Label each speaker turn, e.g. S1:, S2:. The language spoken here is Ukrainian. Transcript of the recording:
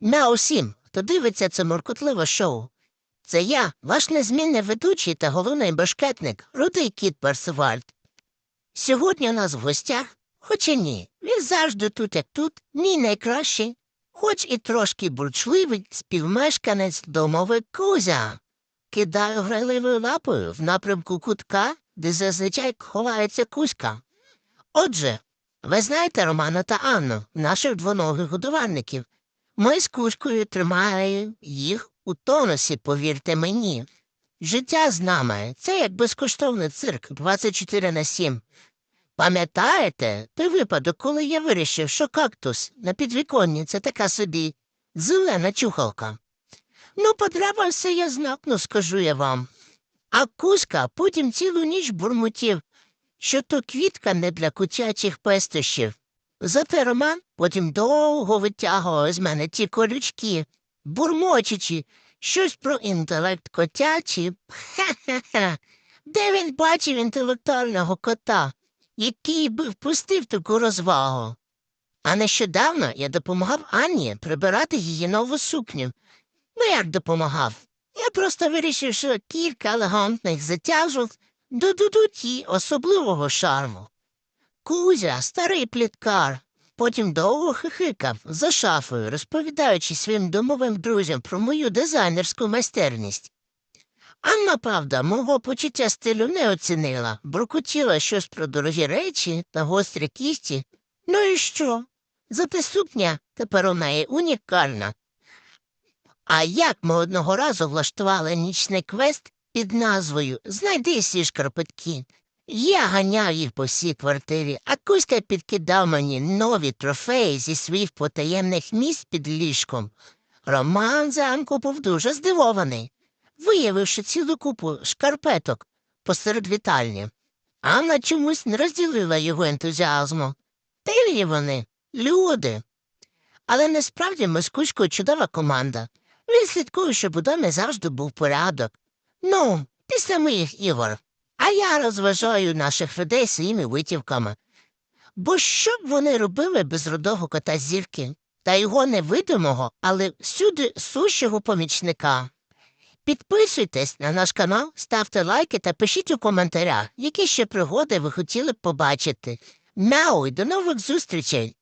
S1: Мяу всім, хто дивиться це муркотливе шоу. Це я, ваш незмінний ведучий та головний башкетник, рудий кіт Персивальд. Сьогодні у нас в гостях, хоч і ні, він завжди тут, як тут, мій найкращий, хоч і трошки бурчливий співмешканець домовик Кузя. Кидаю грайливою лапою в напрямку кутка, де зазвичай ховається кузька. Отже, ви знаєте Романа та Анну, наших двоногих годувальників. Ми з кушкою тримаємо їх у тонусі, повірте мені. Життя з нами це як безкоштовний цирк 24 на 7. Пам'ятаєте той випадок, коли я вирішив, що кактус на підвіконні це така собі зелена чухалка. Ну, потрапився я знакно, скажу я вам. А кузька потім цілу ніч бурмотів, що то квітка не для кутячих пестощів. Зате Роман потім довго витягував з мене ті колючки, бурмочучи, щось про інтелект котячий. Ха-ха-ха. Де він бачив інтелектуального кота, який би впустив таку розвагу? А нещодавно я допомагав Анні прибирати її нову сукню. Ну як допомагав? Я просто вирішив, що кілька елегантних затяжок додадуть їй особливого шарму. Кузя, старий пліткар, потім довго хихикав за шафою, розповідаючи своїм домовим друзям про мою дизайнерську майстерність. Анна, правда, мого почуття стилю не оцінила, буркотіла щось про дорогі речі та гострі кісті. Ну і що? Зате сукня тепер у неї унікальна. А як ми одного разу влаштували нічний квест під назвою Знайди сі шкарпетки. Я ганяв їх по всій квартирі, а Кузька підкидав мені нові трофеї зі своїх потаємних місць під ліжком. Роман Занко був дуже здивований, виявивши цілу купу шкарпеток посеред вітальні. Анна чомусь не розділила його ентузіазму. Тильні вони, люди. Але насправді ми з Кузькою чудова команда. Він слідкує, щоб у домі завжди був порядок. Ну, після моїх ігор. А я розважаю наших людей своїми витівками. Бо що б вони робили без рудого кота зірки та його невидимого, але всюди сущого помічника? Підписуйтесь на наш канал, ставте лайки та пишіть у коментарях, які ще пригоди ви хотіли б побачити. Мяу і до нових зустрічей!